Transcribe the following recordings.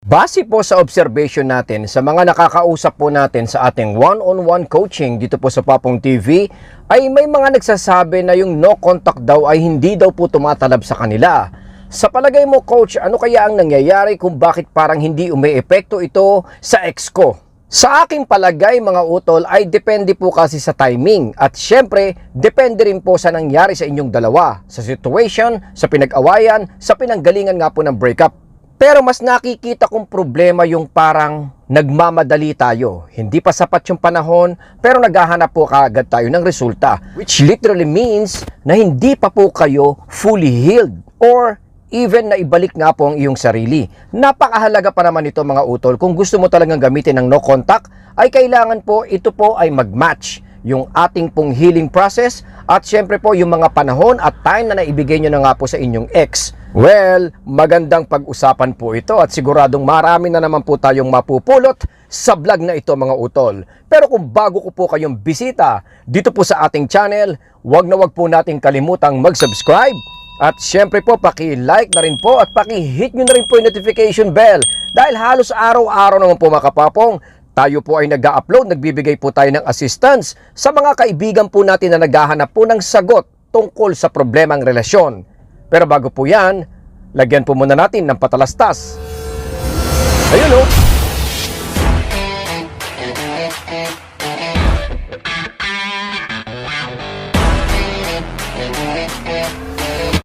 Base po sa observation natin sa mga nakakausap po natin sa ating one-on-one coaching dito po sa Papong TV ay may mga nagsasabi na yung no contact daw ay hindi daw po tumatalab sa kanila. Sa palagay mo coach, ano kaya ang nangyayari kung bakit parang hindi umeepekto ito sa ex ko? Sa aking palagay mga utol ay depende po kasi sa timing at syempre depende rin po sa nangyari sa inyong dalawa, sa situation, sa pinag-awayan, sa pinanggalingan nga po ng breakup. Pero mas nakikita kong problema yung parang nagmamadali tayo. Hindi pa sapat yung panahon, pero naghahanap po kaagad tayo ng resulta. Which literally means na hindi pa po kayo fully healed or even na ibalik nga po ang iyong sarili. Napakahalaga pa naman ito mga utol. Kung gusto mo talagang gamitin ng no contact, ay kailangan po ito po ay mag-match yung ating pong healing process at syempre po yung mga panahon at time na naibigay nyo na nga po sa inyong ex. Well, magandang pag-usapan po ito at siguradong marami na naman po tayong mapupulot sa vlog na ito mga utol. Pero kung bago ko po kayong bisita dito po sa ating channel, wag na wag po nating kalimutang mag-subscribe at syempre po, paki-like na rin po at paki-hit nyo na rin po yung notification bell dahil halos araw-araw naman po mga kapapong tayo po ay nag upload nagbibigay po tayo ng assistance sa mga kaibigan po natin na naghahanap po ng sagot tungkol sa problemang relasyon. Pero bago po yan, lagyan po muna natin ng patalastas. Ayun oh.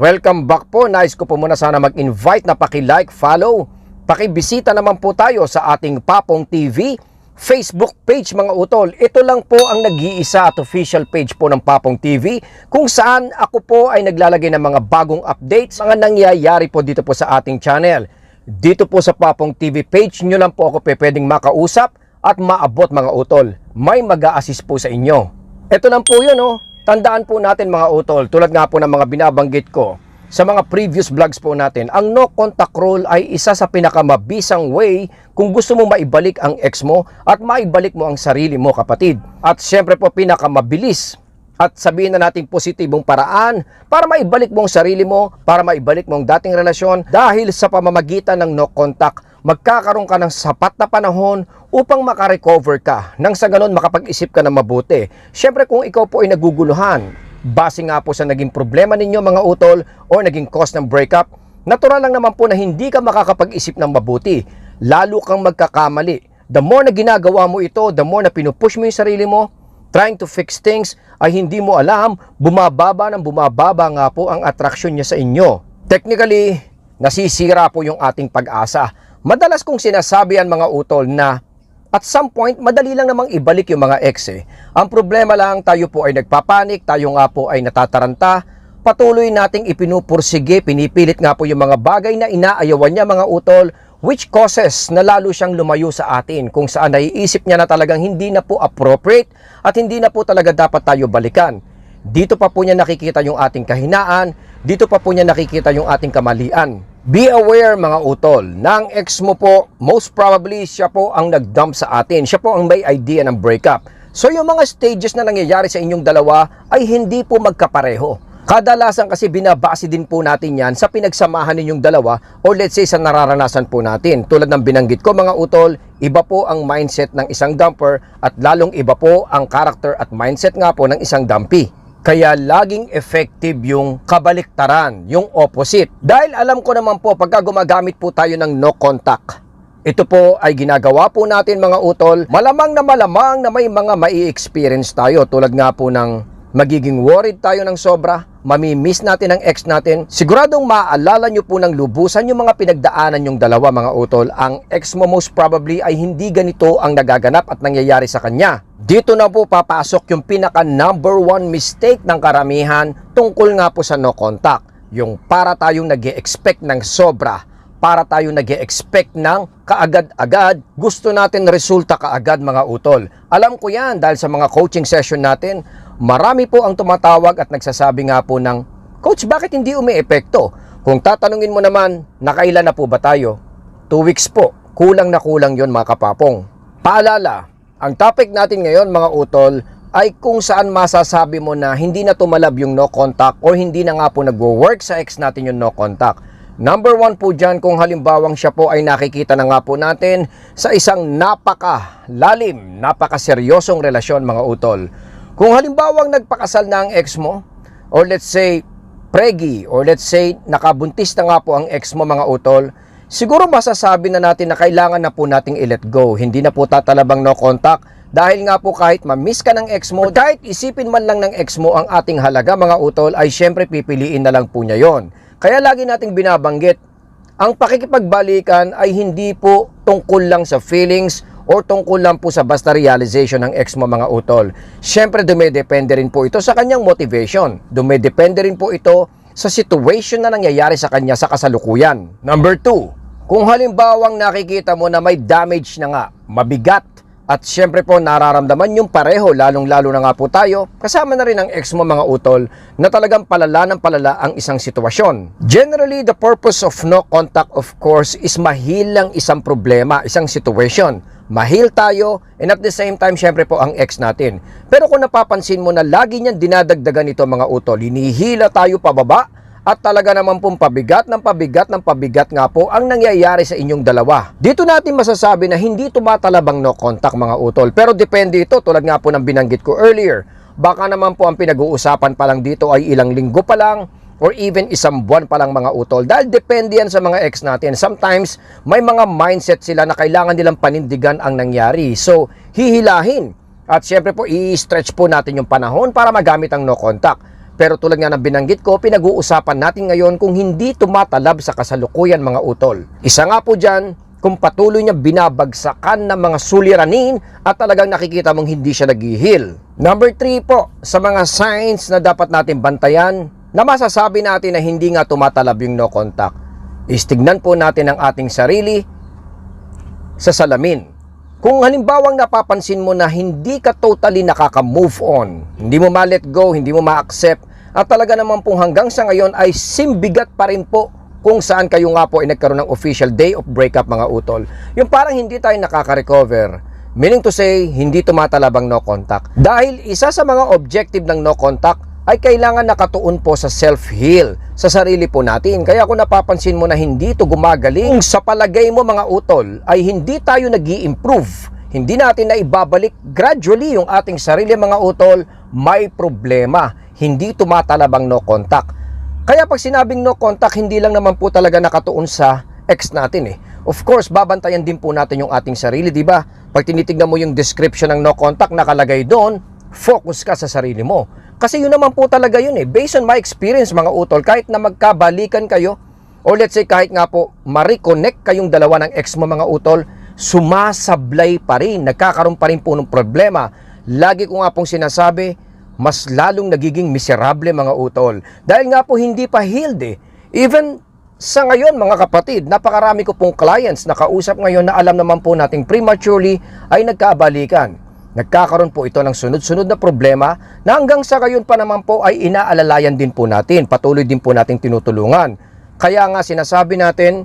Welcome back po. Nice ko po muna sana mag-invite na paki-like, follow, paki-bisita naman po tayo sa ating Papong TV Facebook page mga utol. Ito lang po ang nag-iisa at official page po ng Papong TV kung saan ako po ay naglalagay ng mga bagong updates, mga nangyayari po dito po sa ating channel. Dito po sa Papong TV page nyo lang po ako pwedeng makausap at maabot mga utol. May mag assist po sa inyo. Ito lang po yun oh. Tandaan po natin mga utol, tulad nga po ng mga binabanggit ko sa mga previous vlogs po natin, ang no contact rule ay isa sa pinakamabisang way kung gusto mo maibalik ang ex mo at maibalik mo ang sarili mo kapatid. At syempre po pinakamabilis at sabihin na natin positibong paraan para maibalik mo ang sarili mo, para maibalik mo ang dating relasyon dahil sa pamamagitan ng no contact magkakaroon ka ng sapat na panahon upang makarecover ka nang sa ganon makapag-isip ka na mabuti. Siyempre kung ikaw po ay naguguluhan, base nga po sa naging problema ninyo mga utol o naging cause ng breakup, natural lang naman po na hindi ka makakapag-isip ng mabuti. Lalo kang magkakamali. The more na ginagawa mo ito, the more na pinupush mo yung sarili mo, trying to fix things, ay hindi mo alam, bumababa ng bumababa nga po ang attraction niya sa inyo. Technically, nasisira po yung ating pag-asa. Madalas kong sinasabi ang mga utol na at some point, madali lang namang ibalik yung mga ex eh. Ang problema lang, tayo po ay nagpapanik, tayo nga po ay natataranta, patuloy nating ipinupursige, pinipilit nga po yung mga bagay na inaayawan niya mga utol, which causes na lalo siyang lumayo sa atin kung saan naiisip niya na talagang hindi na po appropriate at hindi na po talaga dapat tayo balikan. Dito pa po niya nakikita yung ating kahinaan, dito pa po niya nakikita yung ating kamalian. Be aware mga utol, ng ex mo po, most probably siya po ang nag-dump sa atin. Siya po ang may idea ng breakup. So yung mga stages na nangyayari sa inyong dalawa ay hindi po magkapareho. Kadalasan kasi binabase din po natin yan sa pinagsamahan ninyong dalawa or let's say sa nararanasan po natin. Tulad ng binanggit ko mga utol, iba po ang mindset ng isang dumper at lalong iba po ang character at mindset nga po ng isang dumpy. Kaya laging effective yung kabaliktaran, yung opposite. Dahil alam ko naman po pagka gumagamit po tayo ng no contact, ito po ay ginagawa po natin mga utol, malamang na malamang na may mga mai-experience tayo tulad nga po ng magiging worried tayo ng sobra, mamimiss natin ang ex natin, siguradong maaalala nyo po ng lubusan yung mga pinagdaanan yung dalawa mga utol. Ang ex mo most probably ay hindi ganito ang nagaganap at nangyayari sa kanya. Dito na po papasok yung pinaka number one mistake ng karamihan tungkol nga po sa no contact. Yung para tayong nag expect ng sobra, para tayong nag expect ng kaagad-agad, gusto natin resulta kaagad mga utol. Alam ko yan dahil sa mga coaching session natin, marami po ang tumatawag at nagsasabi nga po ng, Coach, bakit hindi umi-epekto? Kung tatanungin mo naman, nakailan na po ba tayo? Two weeks po. Kulang na kulang yon mga kapapong. Paalala, ang topic natin ngayon mga utol ay kung saan masasabi mo na hindi na tumalab yung no contact o hindi na nga po nagwo-work sa ex natin yung no contact. Number one po dyan kung halimbawang siya po ay nakikita na nga po natin sa isang napaka lalim, napaka seryosong relasyon mga utol. Kung halimbawang nagpakasal na ang ex mo, or let's say pregi, or let's say nakabuntis na nga po ang ex mo mga utol, siguro masasabi na natin na kailangan na po nating i-let go. Hindi na po tatalabang no contact dahil nga po kahit ma-miss ka ng ex mo, kahit isipin man lang ng ex mo ang ating halaga mga utol, ay syempre pipiliin na lang po niya yon. Kaya lagi nating binabanggit, ang pakikipagbalikan ay hindi po tungkol lang sa feelings or tungkol lang po sa basta realization ng ex mo mga utol. Siyempre dumedepende rin po ito sa kanyang motivation. Dumedepende rin po ito sa situation na nangyayari sa kanya sa kasalukuyan. Number 2, kung halimbawang nakikita mo na may damage na nga, mabigat, at syempre po nararamdaman yung pareho lalong-lalo na nga po tayo kasama na rin ang ex mo mga utol na talagang palala ng palala ang isang sitwasyon. Generally, the purpose of no contact of course is mahilang isang problema, isang situation. Mahil tayo and at the same time syempre po ang ex natin. Pero kung napapansin mo na lagi niyan dinadagdagan ito mga utol, hinihila tayo pababa at talaga naman pong pabigat ng pabigat ng pabigat nga po ang nangyayari sa inyong dalawa. Dito natin masasabi na hindi tumatalabang no contact mga utol. Pero depende ito tulad nga po ng binanggit ko earlier. Baka naman po ang pinag-uusapan pa lang dito ay ilang linggo pa lang or even isang buwan pa lang mga utol. Dahil depende yan sa mga ex natin. Sometimes may mga mindset sila na kailangan nilang panindigan ang nangyari. So hihilahin. At syempre po i-stretch po natin yung panahon para magamit ang no contact. Pero tulad nga ng binanggit ko, pinag-uusapan natin ngayon kung hindi tumatalab sa kasalukuyan mga utol. Isa nga po dyan, kung patuloy niya binabagsakan ng mga suliranin at talagang nakikita mong hindi siya naghihil. Number 3 po, sa mga signs na dapat natin bantayan na masasabi natin na hindi nga tumatalab yung no contact. Istignan po natin ang ating sarili sa salamin. Kung halimbawang napapansin mo na hindi ka totally nakaka-move on, hindi mo ma-let go, hindi mo ma-accept, at talaga naman pong hanggang sa ngayon ay simbigat pa rin po kung saan kayo nga po ay nagkaroon ng official day of breakup mga utol. Yung parang hindi tayo nakaka-recover. Meaning to say, hindi tumatalabang no contact. Dahil isa sa mga objective ng no contact ay kailangan nakatuon po sa self-heal, sa sarili po natin. Kaya kung napapansin mo na hindi to gumagaling, sa palagay mo mga utol, ay hindi tayo nag improve hindi natin na ibabalik gradually yung ating sarili mga utol, may problema. Hindi tumatalabang no contact. Kaya pag sinabing no contact, hindi lang naman po talaga nakatuon sa ex natin eh. Of course, babantayan din po natin yung ating sarili, di ba? Pag tinitignan mo yung description ng no contact, nakalagay doon, focus ka sa sarili mo. Kasi yun naman po talaga yun eh. Based on my experience mga utol, kahit na magkabalikan kayo, or let's say kahit nga po ma-reconnect kayong dalawa ng ex mo mga utol, sumasablay pa rin, nagkakaroon pa rin po ng problema. Lagi ko nga pong sinasabi, mas lalong nagiging miserable mga utol. Dahil nga po hindi pa healed eh. Even sa ngayon mga kapatid, napakarami ko pong clients na kausap ngayon na alam naman po nating prematurely ay nagkabalikan. Nagkakaroon po ito ng sunod-sunod na problema na hanggang sa ngayon pa naman po ay inaalalayan din po natin. Patuloy din po nating tinutulungan. Kaya nga sinasabi natin,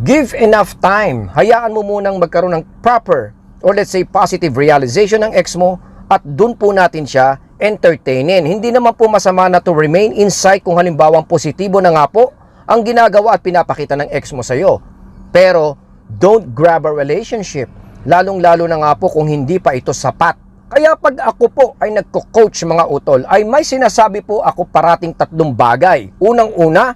Give enough time. Hayaan mo munang magkaroon ng proper or let's say positive realization ng ex mo at dun po natin siya entertainin. Hindi naman po masama na to remain inside kung halimbawang positibo na nga po ang ginagawa at pinapakita ng ex mo sa'yo. Pero don't grab a relationship. Lalong-lalo na nga po kung hindi pa ito sapat. Kaya pag ako po ay nagko-coach mga utol, ay may sinasabi po ako parating tatlong bagay. Unang-una,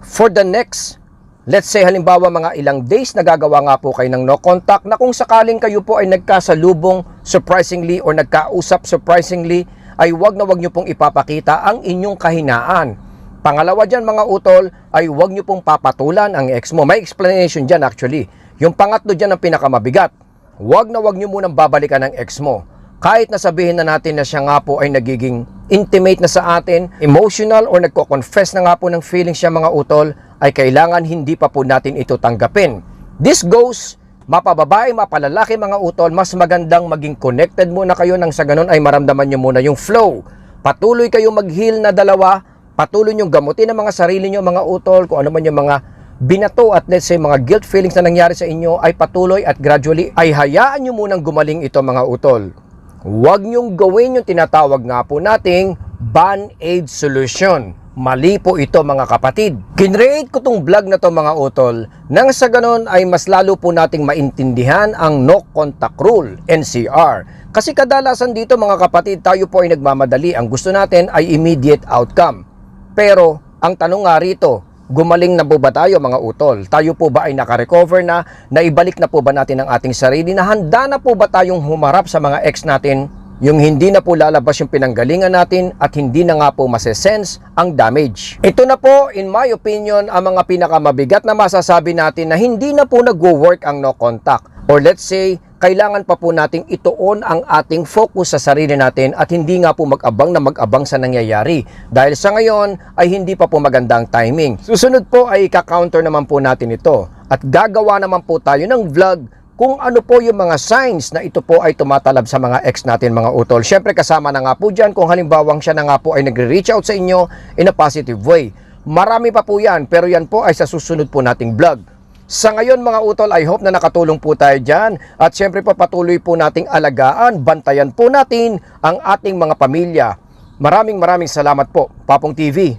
for the next Let's say halimbawa mga ilang days nagagawa nga po kayo ng no contact na kung sakaling kayo po ay nagkasalubong surprisingly or nagkausap surprisingly ay wag na wag nyo pong ipapakita ang inyong kahinaan. Pangalawa dyan mga utol ay wag nyo pong papatulan ang ex mo. May explanation dyan actually. Yung pangatlo dyan ang pinakamabigat. Wag na wag nyo munang babalikan ang ex mo. Kahit nasabihin na natin na siya nga po ay nagiging intimate na sa atin, emotional or nagko-confess na nga po ng feelings siya mga utol, ay kailangan hindi pa po natin ito tanggapin. This goes, mapababae, mapalalaki mga utol, mas magandang maging connected muna kayo nang sa ganun ay maramdaman nyo muna yung flow. Patuloy kayo mag-heal na dalawa, patuloy nyo gamutin ang mga sarili nyo mga utol, kung ano man yung mga binato at let's say mga guilt feelings na nangyari sa inyo ay patuloy at gradually ay hayaan nyo munang gumaling ito mga utol. Huwag nyong gawin yung tinatawag nga po nating band-aid solution. Mali po ito mga kapatid. Kinreate ko tong vlog na to mga utol nang sa ganon ay mas lalo po nating maintindihan ang no contact rule, NCR. Kasi kadalasan dito mga kapatid tayo po ay nagmamadali. Ang gusto natin ay immediate outcome. Pero ang tanong nga rito, gumaling na po ba tayo mga utol? Tayo po ba ay nakarecover na? Naibalik na po ba natin ang ating sarili? Na handa na po ba tayong humarap sa mga ex natin? Yung hindi na po lalabas yung pinanggalingan natin at hindi na nga po masesense ang damage. Ito na po, in my opinion, ang mga pinakamabigat na masasabi natin na hindi na po nagwo-work ang no contact. Or let's say, kailangan pa po nating ituon ang ating focus sa sarili natin at hindi nga po mag-abang na mag-abang sa nangyayari. Dahil sa ngayon ay hindi pa po magandang timing. Susunod po ay ika-counter naman po natin ito at gagawa naman po tayo ng vlog kung ano po yung mga signs na ito po ay tumatalab sa mga ex natin mga utol. Siyempre kasama na nga po dyan kung halimbawang siya na nga po ay nagre-reach out sa inyo in a positive way. Marami pa po yan pero yan po ay sa susunod po nating vlog. Sa ngayon mga utol, I hope na nakatulong po tayo dyan at siyempre po patuloy po nating alagaan, bantayan po natin ang ating mga pamilya. Maraming maraming salamat po, Papong TV.